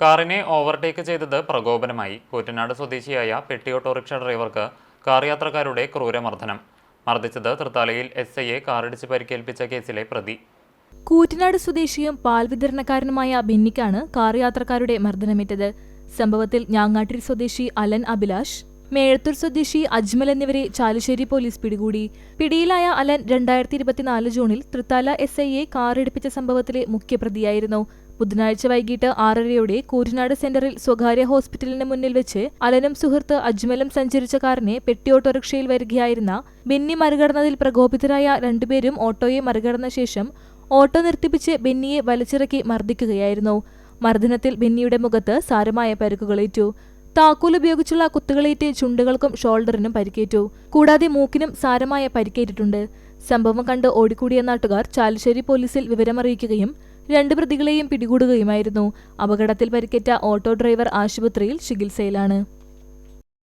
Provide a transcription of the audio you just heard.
കാറിനെ ഓവർടേക്ക് ചെയ്തത് പ്രകോപനമായി. കൂറ്റനാട് സ്വദേശിയായ പെട്ടി ഓട്ടോറിക്ഷ ഡ്രൈവർക്ക് കാർ യാത്രക്കാരുടെ ക്രൂരമർദ്ദനം. മർദ്ദിച്ചത് തൃത്താലയിൽ എസ് ഐയെ കാറിടിച്ച് പരിക്കേൽപ്പിച്ച കേസിലെ പ്രതി. കൂറ്റനാട് സ്വദേശിയും പാൽ വിതരണക്കാരനുമായ ബെന്നിക്കാണ് കാർ യാത്രക്കാരുടെ മർദ്ദനമേറ്റത്. സംഭവത്തിൽ ഞാങ്ങാട്ടിരി സ്വദേശി അലൻ അഭിലാഷ് മേഴത്തൂർ സ്വദേശി അജ്മൽ എന്നിവരെ ചാലുശ്ശേരി പോലീസ് പിടികൂടി. പിടിയിലായ അലൻ രണ്ടായിരത്തി ഇരുപത്തിനാല് ജൂണിൽ തൃത്താല എസ് ഐയെ കാറിടിപ്പിച്ച സംഭവത്തിലെ മുഖ്യപ്രതിയായിരുന്നു. ബുധനാഴ്ച വൈകിട്ട് ആറരയോടെ കൂറ്റനാട് സെന്ററിൽ സ്വകാര്യ ഹോസ്പിറ്റലിന് മുന്നിൽ വെച്ച് അലനും സുഹൃത്ത് അജ്മലും സഞ്ചരിച്ച കാറിനെ പെട്ടി ഓട്ടോറിക്ഷയിൽ വരികയായിരുന്ന ബെന്നി മറികടന്നതിൽ പ്രകോപിതരായ രണ്ടുപേരും ഓട്ടോയെ മറികടന്ന ശേഷം ഓട്ടോ നിർത്തിപ്പിച്ച് ബെന്നിയെ വലിച്ചിറക്കി മർദ്ദിക്കുകയായിരുന്നു. മർദ്ദനത്തിൽ ബെന്നിയുടെ മുഖത്ത് സാരമായ പരുക്കുകളേറ്റു. താക്കോൽ ഉപയോഗിച്ചുള്ള കുത്തുകളേറ്റ് ചുണ്ടുകൾക്കും ഷോൾഡറിനും പരിക്കേറ്റു. കൂടാതെ മൂക്കിനും സാരമായ പരിക്കേറ്റിട്ടുണ്ട്. സംഭവം കണ്ട് ഓടിക്കൂടിയ നാട്ടുകാർ ചാലശ്ശേരി പോലീസിൽ വിവരമറിയിക്കുകയും രണ്ട് പ്രതികളെയും പിടികൂടുകയുമായിരുന്നു. അപകടത്തിൽ പരിക്കേറ്റ ഓട്ടോ ഡ്രൈവർ ആശുപത്രിയിൽ ചികിത്സയിലാണ്.